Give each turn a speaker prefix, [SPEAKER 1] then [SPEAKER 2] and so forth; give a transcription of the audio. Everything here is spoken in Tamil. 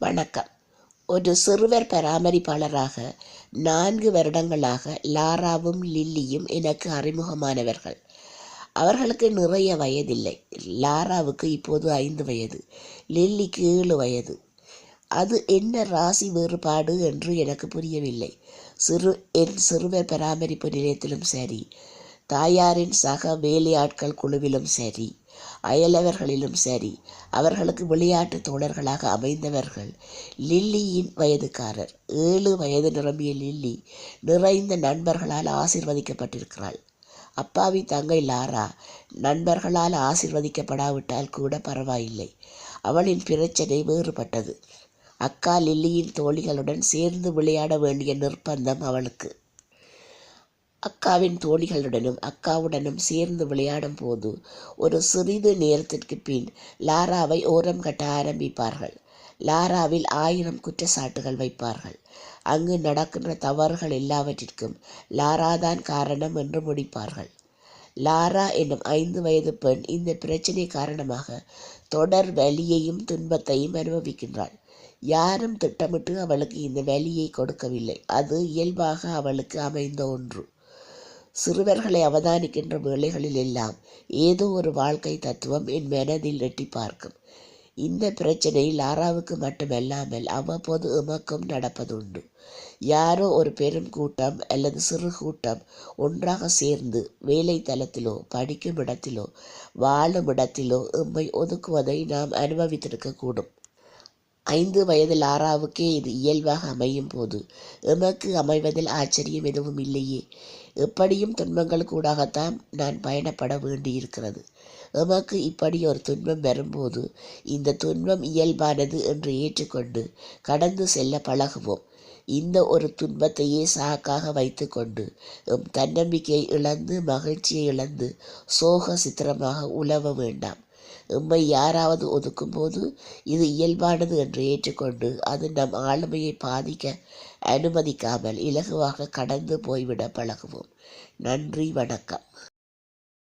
[SPEAKER 1] வணக்கம். ஒரு சிறுவர் பராமரிப்பாளராக நான்கு வருடங்களாக லாராவும் லில்லியும் எனக்கு அறிமுகமானவர்கள். அவர்களுக்கு நிறைய வயதில்லை. லாராவுக்கு இப்போது ஐந்து வயது. லில்லிக்கு ஏழு வயது. அது என்ன ராசி வேறுபாடு என்று எனக்கு புரியவில்லை. சிறு என் சிறுவர் பராமரிப்பு நிலையத்திலும் சரி தாயாரின் சக வேலையாட்கள் குழுவிலும் சரி அயலவர்களிலும் சரி அவர்களுக்கு விளையாட்டு தோழர்களாக அமைந்தவர்கள் லில்லியின் வயதுக்காரர். ஏழு வயது நிரம்பிய லில்லி நிறைந்த நண்பர்களால் ஆசிர்வதிக்கப்பட்டிருக்கிறாள். அப்பாவி தங்கை லாரா நண்பர்களால் ஆசிர்வதிக்கப்படாவிட்டால் கூட பரவாயில்லை. அவளின் பிரச்சனை வேறுபட்டது. அக்கா லில்லியின் தோழிகளுடன் சேர்ந்து விளையாட வேண்டிய நிர்பந்தம் அவளுக்கு. அக்காவின் தோழிகளுடனும் அக்காவுடனும் சேர்ந்து விளையாடும் போது ஒரு சிறிது நேரத்திற்கு பின் லாராவை ஓரம் கட்ட ஆரம்பிப்பார்கள். லாராவில் ஆயிரம் குற்றச்சாட்டுகள் வைப்பார்கள். அங்கு நடக்கின்ற தவறுகள் எல்லாவற்றிற்கும் லாராதான் காரணம் என்று முடிப்பார்கள். லாரா என்னும் ஐந்து வயது பெண் இந்த பிரச்சனை காரணமாக தொடர் வலியையும் துன்பத்தையும் அனுபவிக்கின்றாள். யாரும் திட்டமிட்டு அவளுக்கு இந்த வேலையை கொடுக்கவில்லை. அது இயல்பாக அவளுக்கு அமைந்த ஒன்று. சிறுவர்களை அவதானிக்கின்ற வேளைகளில் எல்லாம் ஏதோ ஒரு வாழ்க்கை தத்துவம் என் மனதில் எட்டி பார்க்கும். இந்த பிரச்சனை லாராவுக்கு மட்டுமல்லாமல் அவ்வப்போது எமக்கும் நடப்பதுண்டு. யாரோ ஒரு பெரும் கூட்டம் அல்லது சிறு கூட்டம் ஒன்றாக சேர்ந்து வேலை தளத்திலோ படிக்கும் இடத்திலோ வாழும் இடத்திலோ எம்மை ஒதுக்குவதை நாம் அனுபவித்திருக்கக்கூடும். ஐந்து வயது லாராவுக்கே இது இயல்பாக அமையும் போது எமக்கு அமைவதில் ஆச்சரியம் எதுவும் இல்லையே. எப்படியும் துன்பங்கள் கூடாகத்தான் நான் பயணப்பட வேண்டியிருக்கிறது. எமக்கு இப்படி ஒரு துன்பம் வரும்போது இந்த துன்பம் இயல்பானது என்று ஏற்றுக்கொண்டு கடந்து செல்ல பழகுவோம். இந்த ஒரு துன்பத்தையே சாக்காக வைத்துக்கொண்டு எம் தன்னம்பிக்கையை இழந்து மகிழ்ச்சியை இழந்து சோக சித்திரமாக உலவ வேண்டாம். எம்மை யாராவது ஒதுக்கும்போது இது இயல்பானது என்று ஏற்றுக்கொண்டு அது நம் ஆளுமையை பாதிக்க அனுமதிக்காமல் இலகுவாக கடந்து போய்விட பழகுவோம். நன்றி வணக்கம்.